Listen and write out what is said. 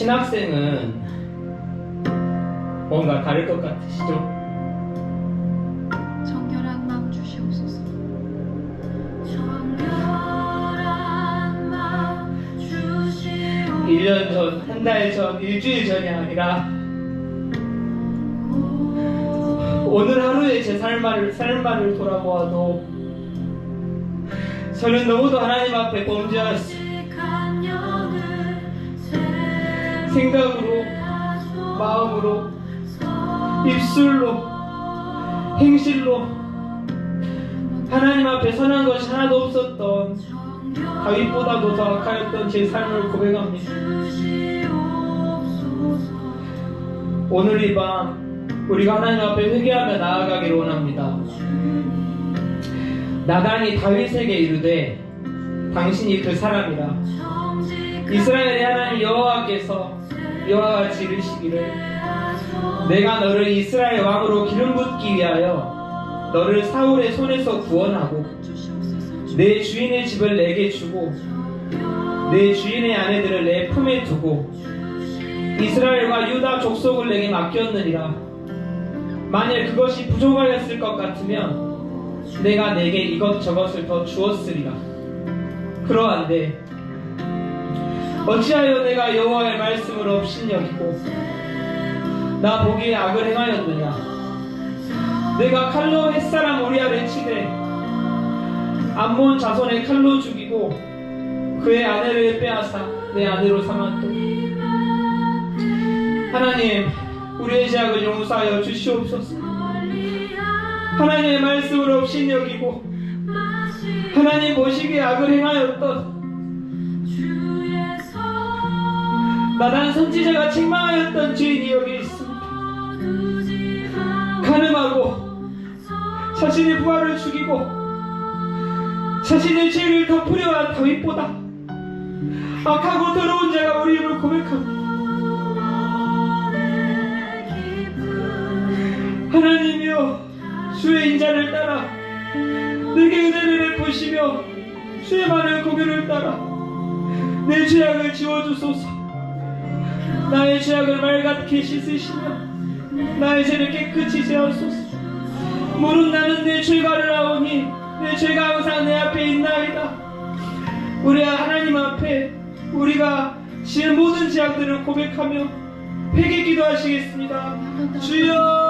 신학생은 뭔가 다를 것 같으시죠? 정결한 마음 주시옵소서. 1년 전, 한 달 전, 일주일 전이 아니라 오늘 하루의 제 삶만을, 삶만을 돌아보아도 저는 너무도 하나님 앞에 범죄하였습니 생각으로, 마음으로, 입술로, 행실로 하나님 앞에 선한 것이 하나도 없었던 다윗보다도 더 악하였던 제 삶을 고백합니다. 오늘 이 밤 우리가 하나님 앞에 회개하며 나아가기를 원합니다. 나단이 다윗에게 이르되 당신이 그 사람이라 이스라엘의 하나님 여 호와께서 여호와가 지르시기를 내가 너를 이스라엘 왕으로 기름 붓기 위하여 너를 사울의 손에서 구원하고 내 주인의 집을 내게 주고 내 주인의 아내들을 내 품에 두고 이스라엘과 유다 족속을 내게 맡겼느니라. 만일 그것이 부족하였을 것 같으면 내가 내게 이것저것을 더 주었으리라. 그러한데 어찌하여 내가 여호와의 말씀을 업신여기고 나 보기에 악을 행하였느냐? 내가 칼로 햇사람 우리아를 치되 암몬 자손의 칼로 죽이고 그의 아내를 빼앗아 내 아내로 삼았더니 하나님 우리의 죄악을 용서하여 주시옵소서. 하나님의 말씀을 없인 여기고 하나님 보시기에 악을 행하였던 나단 선지자가 책망하였던 죄인이 여기 있습니다 가늠하고 자신의 부하를 죽이고 자신의 죄를 덮으려 한 다윗보다 악하고 더러운 자가 우리 입을 고백합니다. 하나님이여 주의 인자를 따라 내게 은혜를 베푸시며 주의 많은 공유를 따라 내 죄악을 지워주소서 나의 죄악을 맑게 씻으시며 나의 죄를 깨끗이 제하소서. 무릇 나는 내 죄가를 하오니 내 죄가 항상 내 앞에 있나이다. 우리 하나님 앞에 우리가 지은 모든 죄악들을 고백하며 회개 기도하시겠습니다. 주여